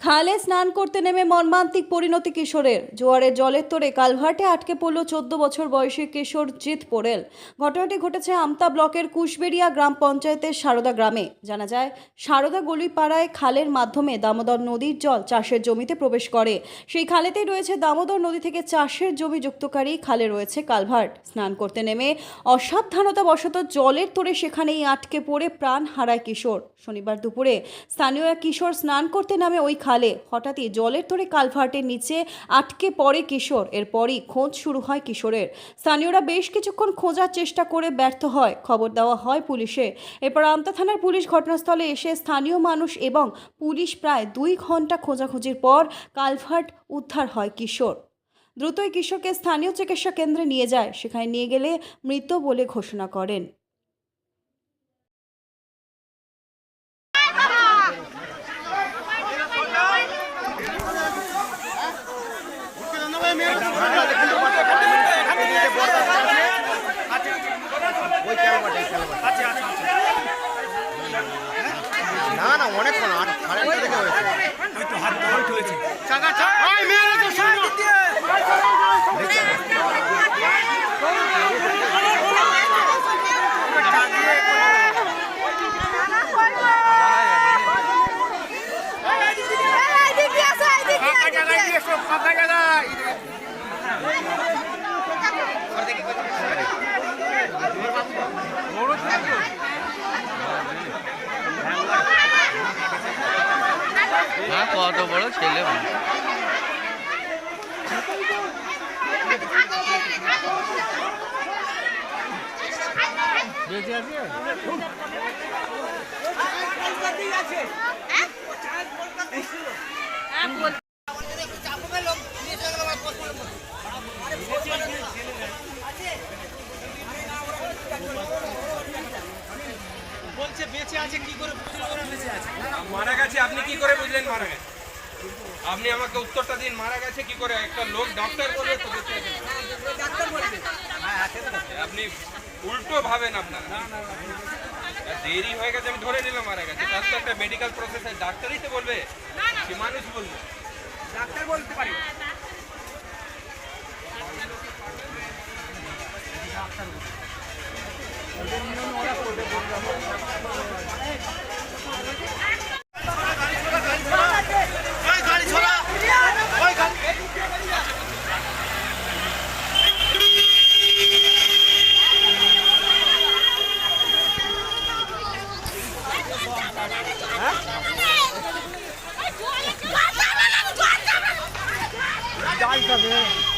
খালে স্নান করতে নেমে মর্মান্তিক পরিণতি কিশোরের। জোয়ারের জলের তোরে কালভার্টে আটকে পড়ল চোদ্দ বছর বয়সী কিশোর জিৎ পোরেল ঘটনাটি ঘটেছে আমতা ব্লকের কুশবেড়িয়া গ্রাম পঞ্চায়েতের সারদা গ্রামে। জানা যায়, সারদা গলিপাড়ায় খালের মাধ্যমে দামোদর নদীর জল চাষের জমিতে প্রবেশ করে। সেই খালেতেই রয়েছে দামোদর নদী থেকে চাষের জমি যুক্তকারী খালে রয়েছে কালভার্ট। স্নান করতে নেমে অসাবধানতা বশত জলের তোরে সেখানেই আটকে পড়ে প্রাণ হারায় কিশোর। শনিবার দুপুরে স্থানীয় কিশোর স্নান করতে নামে ওই খালে। হঠাৎই জলের তোরে কালভার্টের নিচে আটকে পড়ে কিশোর। এরপরই খোঁজ শুরু হয় কিশোরের। স্থানীয়রা বেশ কিছুক্ষণ খোঁজার চেষ্টা করে ব্যর্থ হয়। খবর দেওয়া হয় পুলিশে। এরপর আমতা থানার পুলিশ ঘটনাস্থলে এসে স্থানীয় মানুষ এবং পুলিশ প্রায় দুই ঘণ্টা খোঁজাখুঁজির পর কালভার্ট উদ্ধার হয় কিশোর। দ্রুতই কিশোরকে স্থানীয় চিকিৎসা কেন্দ্রে নিয়ে যায়। সেখানে নিয়ে গেলে মৃত বলে ঘোষণা করেন। না না আট সাড়ে থেকে হয়েছে না কত বড় ছেলে বলছে বেঁচে আছে কি করে বুঝলো ওরা বেঁচে আছে মারা গেছে আপনি কি করে বুঝলেন মারা গেছে? আপনি আমাকে উত্তরটা দিন মারা গেছে কি করে? একটা লোক ডাক্তার বলবে হ্যাঁ, তো আপনি উল্টো ভাবেন আপনার। দেরি হয়ে গেছে আমি ধরে নিলাম মারা গেছে। তার তো একটা মেডিকেল প্রসেস ডাক্তারই তো বলবে কি মানুষ বলবে। ডাক্তার বলতে পারি ডাক্তার brincadeira.